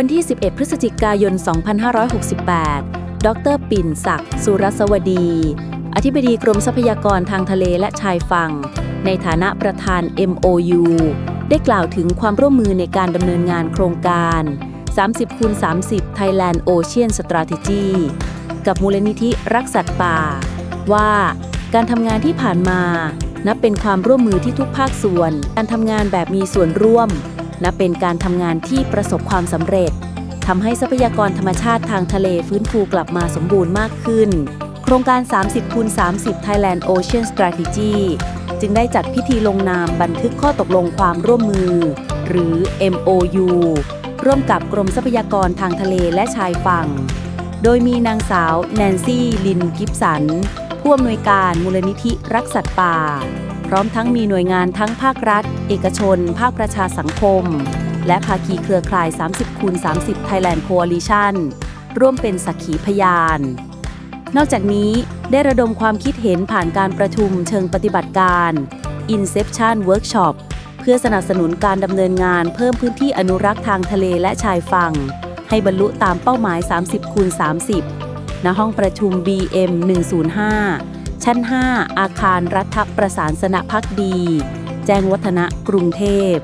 วันที่ 11 พฤศจิกายน 2568 ดร ปิ่นศักดิ์สุรสวดี อธิบดีกรมทรัพยากรทางทะเลและชายฝั่ง ในฐานะประธาน MOU ได้กล่าวถึงความร่วมมือในการดำเนินงานโครงการ 30คูณ30 Thailand Ocean Strategy กับมูลนิธิรักสัตว์ป่า ว่าการทำงานที่ผ่านมา นับเป็นความร่วมมือที่ทุกภาคส่วน การทำงานแบบมีส่วนร่วม นับเป็นการทำงานที่ประสบความสำเร็จทำให้ทรัพยากรธรรมชาติทางทะเลฟื้นฟูกลับมาสมบูรณ์มากขึ้น โครงการ 30คูณ30 Thailand Ocean Strategy จึงได้จัดพิธีลงนามบันทึกข้อตกลงความร่วมมือ หรือ MOU ร่วมกับกรมทรัพยากรทางทะเลและชายฝั่ง โดยมีนางสาวแนนซี่ ลินกิฟสัน ผู้อำนวยการมูลนิธิรักสัตว์ป่า พร้อมทั้งมีหน่วยงานทั้งภาครัฐ เอกชน ภาคประชาสังคม และภาคีเครือข่าย 30คูณ30 Thailand Coalition ร่วมเป็นสักขีพยาน นอกจากนี้ได้ระดมความคิดเห็นผ่านการประชุมเชิงปฏิบัติการ Inception Workshop เพื่อสนับสนุนการดำเนินงานเพิ่มพื้นที่อนุรักษ์ทางทะเลและชายฝั่ง ให้บรรลุตามเป้าหมาย 30คูณ30 ณห้องประชุม BM 105 ชั้น 5 อาคารรัฐประสานสนพักดี แจ้งวัฒนะกรุงเทพ